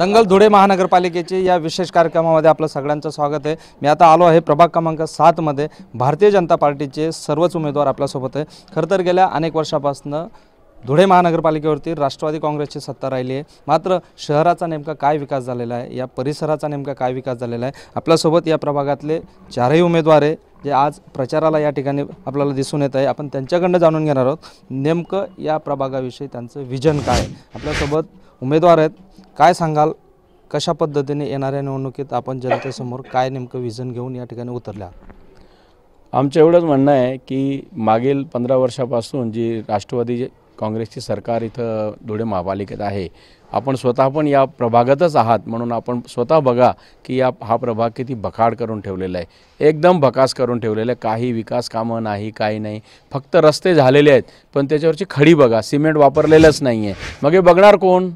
दंगल धुळे महानगरपालिकेचे या विशेष कार्यक्रमामध्ये आपलं सगळ्यांचं स्वागत आहे. मी आता आलो आहे प्रभाग क्रमांक सातमध्ये भारतीय जनता पार्टीचे सर्वच उमेदवार आपल्यासोबत आहे. खरं तर गेल्या अनेक वर्षापासून धुळे महानगरपालिकेवरती राष्ट्रवादी काँग्रेसची सत्ता राहिली आहे. मात्र शहराचा नेमका काय विकास झालेला आहे? या परिसराचा नेमका काय विकास झालेला आहे? आपल्यासोबत या प्रभागातले चारही उमेदवार आहे जे आज प्रचाराला या ठिकाणी आपल्याला दिसून येत आहे. आपण त्यांच्याकडनं जाणून घेणार आहोत नेमकं या प्रभागाविषयी त्यांचं विजन काय आहे? आपल्यासोबत उमेदवार आहेत काय सांगाल? कशा पद्धतीने येणाऱ्या निवडणुकीत आपण जनतेसमोर काय नेमकं विजन घेऊन या ठिकाणी उतरल्या? आमचं एवढंच म्हणणं आहे की मागील पंधरा वर्षापासून जी राष्ट्रवादी काँग्रेसची सरकार इथं धुळे महापालिकेत आहे आपण स्वतः पण या प्रभागातच आहात. म्हणून आपण स्वतः बघा की या हा प्रभाग किती बखाड करून ठेवलेला आहे. एकदम भकास करून ठेवलेला आहे. काही विकास कामं नाही काही नाही. फक्त रस्ते झालेले आहेत. पण त्याच्यावरची खडी बघा. सिमेंट वापरलेलंच नाही आहे मग हे बघणार कोण?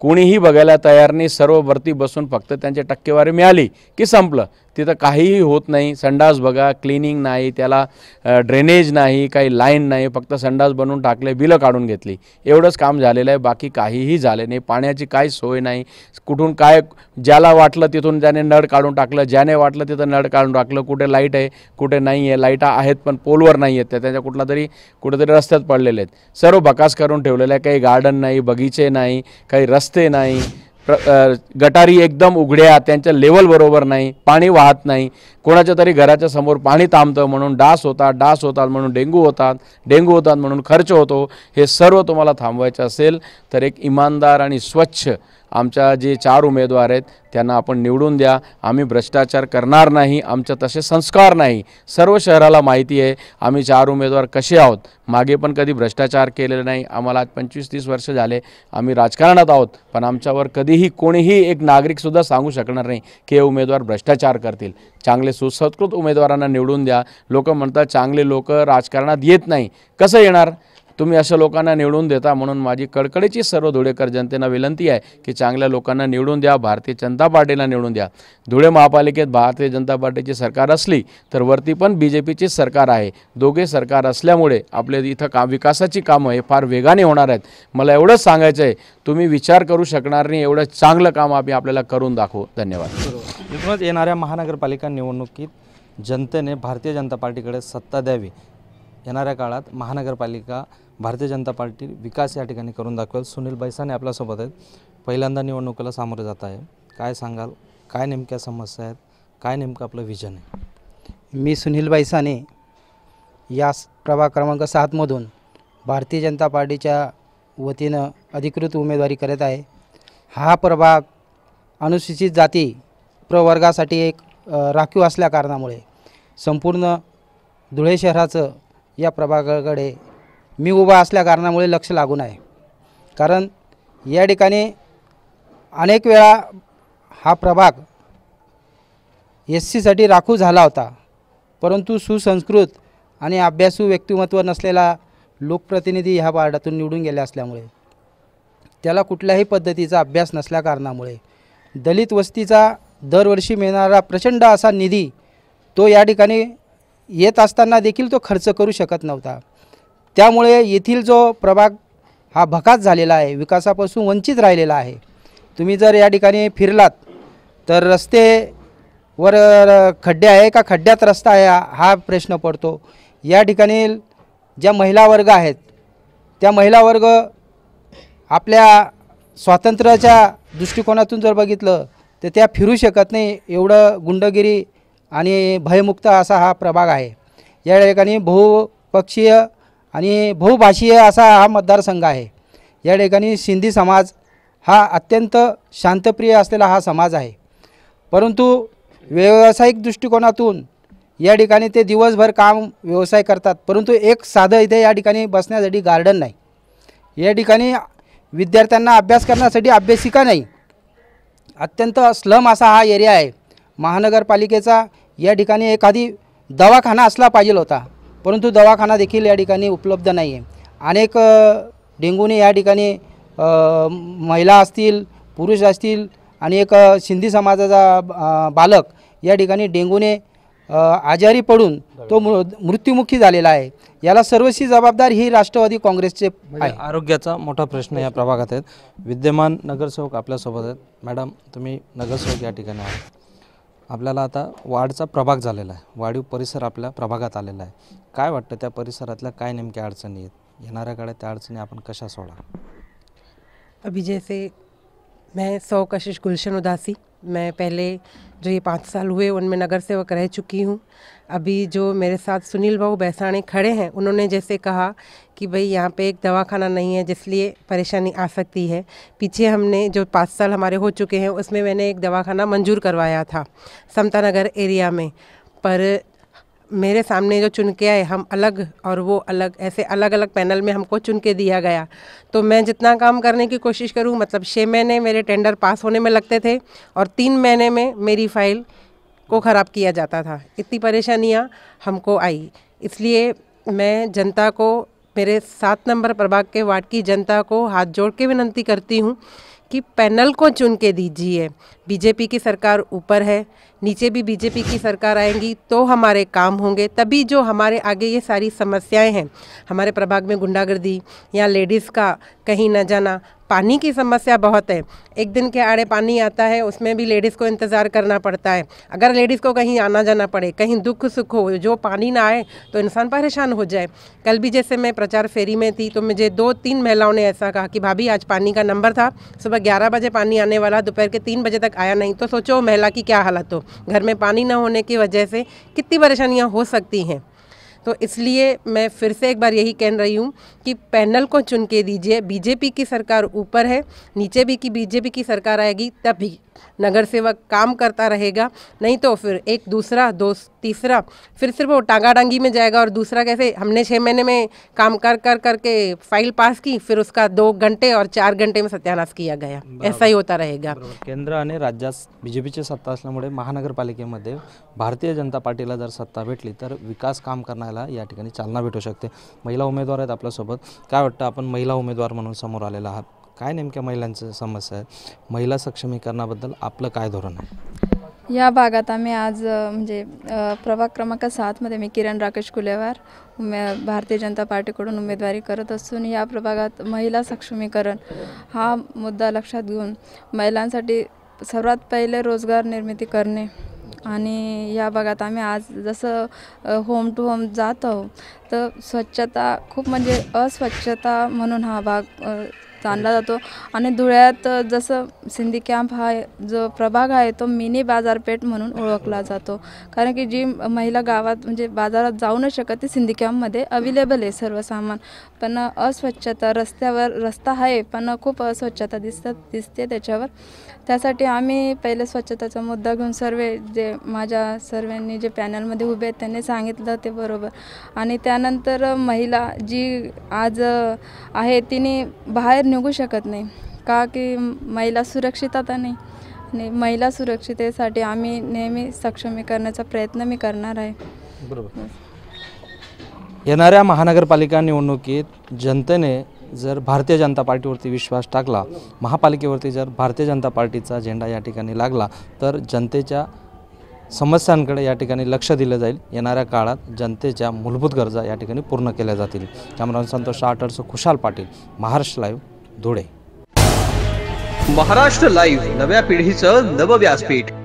कोणीही बघायला तयार नाही. सर्व वरती बसून फक्त त्यांची टक्केवारी मिळाली की संपलं. तिथं काहीही होत नाही. संडास बघा क्लिनिंग नाही त्याला ड्रेनेज नाही काही लाईन नाही फक्त संडास बनवून टाकले बिलं काढून घेतली. एवढंच काम झालेलं आहे. बाकी काहीही झाले नाही. पाण्याची काही सोय नाही. कुठून काय ज्याला वाटलं तिथून त्याने नळ काढून टाकलं ज्याने वाटलं तिथं नळ काढून टाकलं कुठे लाइट आहे कुठे नाही आहे. लाईटा आहेत पण पोलवर नाही आहेत त्या. त्याच्या कुठला तरी कुठेतरी रस्त्यात पडलेले आहेत. सर्व बकास करून ठेवलेलं आहे. काही गार्डन नाही बगीचे नाही काही रस्ते नाही. गटारी एकदम उघड्या त्यांच्या लेवल बरोबर नाही पाणी वाहत नाही. कोणाच्या तरी घराच्या समोर पाणी थांबतं म्हणून डास होतात डास होतात म्हणून डेंगू होतात डेंगू होतात म्हणून खर्च होतो. हे सर्व तुम्हाला थांबवायचं असेल तर एक इमानदार आणि स्वच्छ आमच्या जे चार उमेदवार आहेत त्यांना आपण निवडून द्या. आम्ही भ्रष्टाचार करणार नाही आमचे तसे संस्कार नाही. सर्व शहराला माहिती आहे आम्ही चार उमेदवार कसे आहोत? मागे पण कधी भ्रष्टाचार केलेला नाही. आम्हाला आज पंचवीस तीस वर्ष झाले आम्ही राजकारणात आहोत. पण आमच्यावर कधीही कोणीही एक नागरिकसुद्धा सांगू शकणार नाही की हे उमेदवार भ्रष्टाचार करतील. चांगले सुसंस्कृत उमेदवारांना निवडून द्या. लोक म्हणतात चांगले लोक राजकारणात येत नाही. कसं येणार? तुम्ही अशा लोकांना निवडून देता म्हणून माझी कडकडीची सर्व धुळेकर जनतेना विनंती आहे की चांगल्या लोकांना निवडून द्या भारतीय जनता पार्टीला निवडून द्या. धुळे महापालिकेत भारतीय जनता पार्टीची सरकार असली तर वरती पण बी जे पीचीच सरकार आहे. दोघे सरकार असल्यामुळे आपल्या इथं का विकासाची कामं हे फार वेगाने होणार आहेत. मला एवढंच सांगायचं आहे तुम्ही विचार करू शकणार नाही एवढं चांगलं काम आम्ही आपल्याला करून दाखवू. धन्यवाद. एकूणच येणाऱ्या महानगरपालिका निवडणुकीत जनतेने भारतीय जनता पार्टीकडे सत्ता द्यावी. येणाऱ्या काळात महानगरपालिका भारतीय जनता पार्टी विकास या ठिकाणी करून दाखवेल. सुनील बैसाने आपल्यासोबत आहेत. पहिल्यांदा निवडणुकीला सामोरे जात आहे. काय सांगाल? काय नेमक्या समस्या आहेत? काय नेमकं आपलं विजन आहे? मी सुनील बैसाने या स- प्रभाग क्रमांक सातमधून भारतीय जनता पार्टीच्या वतीनं अधिकृत उमेदवारी करत आहे. हा प्रभाग अनुसूचित जाती प्रवर्गासाठी एक राखीव असल्या कारणामुळे संपूर्ण धुळे शहराचं या प्रभागाकडे मी उभा असल्या कारणामुळे लक्ष लागून आहे कारण या ठिकाणी अनेक वेळा हा प्रभाग एस सीसाठी राखू झाला होता. परंतु सुसंस्कृत आणि अभ्यासू व्यक्तिमत्व नसलेला लोकप्रतिनिधी ह्या वार्डातून निवडून गेले असल्यामुळे त्याला कुठल्याही पद्धतीचा अभ्यास नसल्याकारणामुळे दलित वस्तीचा दरवर्षी मिळणारा प्रचंड असा निधी तो या ठिकाणी येत असताना देखील तो खर्च करू शकत नव्हता. त्यामुळे येथील जो प्रभाग हा भकास झालेला आहे विकासापासून वंचित राहिलेला आहे. तुम्ही जर या ठिकाणी फिरलात तर रस्ते वर खड्डे आहे का? खड्ड्यात रस्ता आहे हा- हा प्रश्न पडतो. या ठिकाणी ज्या महिला वर्ग आहेत त्या महिला वर्ग आपल्या स्वातंत्र्याच्या दृष्टिकोनातून जर बघितलं तर त्या फिरू शकत नाही. एवढं गुंडगिरी आणि भयमुक्त असा हा प्रभाग आहे. या ठिकाणी बहुपक्षीय आणि बहुभाषीय असा हा मतदारसंघ आहे. या ठिकाणी सिंधी समाज हा अत्यंत शांतप्रिय असलेला हा समाज आहे. परंतु व्यावसायिक दृष्टिकोनातून या ठिकाणी ते दिवसभर काम व्यवसाय करतात. परंतु एक साधं इथे या ठिकाणी बसण्यासाठी गार्डन नाही. या ठिकाणी विद्यार्थ्यांना अभ्यास करण्यासाठी अभ्यासिका नाही. अत्यंत स्लम असा हा एरिया आहे. महानगरपालिकेचा या ठिकाणी एखादी दवाखाना असला पाहिजे होता. परंतु दवाखाना देखील या ठिकाणी उपलब्ध नाही आहे. अनेक डेंगूने या ठिकाणी महिला असतील पुरुष असतील आणि एक सिंधी समाजाचा बालक या ठिकाणी डेंगूने आजारी पडून तो मृ मृत्युमुखी झालेला आहे. याला सर्वस्वी जबाबदार ही राष्ट्रवादी काँग्रेसचे म्हणजे आहे. आरोग्याचा मोठा प्रश्न या प्रभागात आहेत. विद्यमान नगरसेवक आपल्यासोबत आहेत. मॅडम तुम्ही नगरसेवक या ठिकाणी आहात. आपल्याला आता वाढचा प्रभाग झालेला आहे. वाढीव परिसर आपल्या प्रभागात आलेला आहे. काय वाटतं त्या परिसरातल्या काय नेमक्या अडचणी आहेत? येणाऱ्या काळात त्या अडचणी आपण कशा सोडा अभी जैसे मैं सौ कशिश गुलशन उदासी. मैं पहले जो ये पाँच साल हुए उनमें नगर सेवक रह चुकी हूँ। अभी जो मेरे साथ सुनील भाऊ बैसाणे खड़े हैं, उन्होंने जैसे कहा कि भाई यहाँ पे एक दवाखाना नहीं है जिसलिए परेशानी आ सकती है। पीछे हमने जो पाँच साल हमारे हो चुके हैं, उसमें मैंने एक दवाखाना मंजूर करवाया था समता नगर एरिया में। पर मेरे सामने जो चुन के आए, हम अलग और वो अलग, ऐसे अलग अलग पैनल में हमको चुन के दिया गया। तो मैं जितना काम करने की कोशिश करूँ मतलब छः महीने मेरे टेंडर पास होने में लगते थे और तीन महीने में मेरी फ़ाइल को ख़राब किया जाता था। इतनी परेशानियाँ हमको आई। इसलिए मैं जनता को, मेरे सात नंबर प्रभाग के वार्ड की जनता को हाथ जोड़ के विनंती करती हूँ कि पैनल को चुन के दीजिए। बीजेपी की सरकार ऊपर है नीचे भी बीजेपी की सरकार आएँगी तो हमारे काम होंगे। तभी जो हमारे आगे ये सारी समस्याएँ हैं, हमारे प्रभाग में गुंडागर्दी या लेडीज़ का कहीं ना जाना, पानी की समस्या बहुत है। एक दिन के आड़े पानी आता है, उसमें भी लेडीज़ को इंतज़ार करना पड़ता है। अगर लेडीज़ को कहीं आना जाना पड़े, कहीं दुख सुख हो, जो पानी ना आए तो इंसान परेशान हो जाए। कल भी जैसे मैं प्रचार फेरी में थी तो मुझे दो तीन महिलाओं ने ऐसा कहा कि, भाभी, आज पानी का नंबर था, सुबह ग्यारह बजे पानी आने वाला, दोपहर के तीन बजे तक आया नहीं तो सोचो महिला की क्या हालत हो। घर में पानी ना होने की वजह से कितनी परेशानियाँ हो सकती हैं। तो इसलिए मैं फिर से एक बार यही कह रही हूँ कि पैनल को चुन के दीजिए। बीजेपी की सरकार ऊपर है, नीचे भी की बीजेपी की सरकार आएगी तब तभी। नगर सेवक काम करता रहेगा नहीं तो फिर एक दूसरा दो तीसरा फिर सिर्फ़ वो टांगा डांगी में जाएगा और दूसरा कैसे हमने छः महीने में काम कर कर करके फ़ाइल पास की फिर उसका दो घंटे और चार घंटे में सत्यानाश किया गया। ऐसा ही होता रहेगा। केंद्र आणि राज्यात बी जे पीची सत्ता असल्यामुळे महानगरपालिकेमध्ये भारतीय जनता पार्टीला जर सत्ता भेटली तर विकास काम करण्याला या ठिकाणी चालना भेटू शकते. महिला उमेदवार आहेत आपल्यासोबत. काय वाटतं आपण महिला उमेदवार म्हणून समोर आलेला आहात? काय नेमक्या महिलांच्या समस्या आहे? महिला सक्षमीकरणाबद्दल आपलं काय धोरण आहे? या भागात आम्ही आज म्हणजे प्रभाग क्रमांक सातमध्ये मी किरण राकेश कुलेवार उमे भारतीय जनता पार्टीकडून उमेदवारी करत असून या प्रभागात महिला सक्षमीकरण हा मुद्दा लक्षात घेऊन महिलांसाठी सर्वात पहिले रोजगार निर्मिती करणे आणि या भागात आम्ही आज जसं होम टू होम जात आहोत तर स्वच्छता खूप म्हणजे अस्वच्छता म्हणून हा भाग अ, जातो. आणि धुळ्यात जसं सिंधी कॅम्प हा जो प्रभाग आहे तो मिनी बाजारपेठ म्हणून ओळखला जातो. कारण की जी महिला गावात म्हणजे बाजारात जाऊ न शकत ती सिंधी कॅम्पमध्ये अवेलेबल आहे सर्व सामान. पण अस्वच्छता रस्त्यावर रस्ता आहे पण खूप अस्वच्छता दिसतात दिसते त्याच्यावर. त्यासाठी आम्ही पहिले स्वच्छताचा मुद्दा घेऊन सर्व जे माझ्या सर्वांनी जे पॅनलमध्ये उभे आहेत त्यांनी सांगितलं ते बरोबर. आणि त्यानंतर महिला जी आज आहे तिने बाहेर निघू शकत नाही. का की महिला सुरक्षितता नाही. आणि महिला सुरक्षितेसाठी आम्ही नेहमी सक्षमीकरणाचा प्रयत्न मी करणार आहे. बरोबर. येणाऱ्या महानगरपालिका निवडणुकीत जनतेने जर भारतीय जनता पार्टीवरती विश्वास टाकला महापालिकेवरती जर भारतीय जनता पार्टीचा झेंडा या ठिकाणी लागला तर जनतेच्या समस्यांकडे या ठिकाणी लक्ष दिलं जाईल. येणाऱ्या काळात जनतेच्या मूलभूत गरजा या ठिकाणी पूर्ण केल्या जातील. कॅमेरा संतोष आटरचं खुशाल पाटील महाराष्ट्र लाईव्ह धुळे. महाराष्ट्र लाईव्ह नव्या पिढीचं नवव्यासपीठ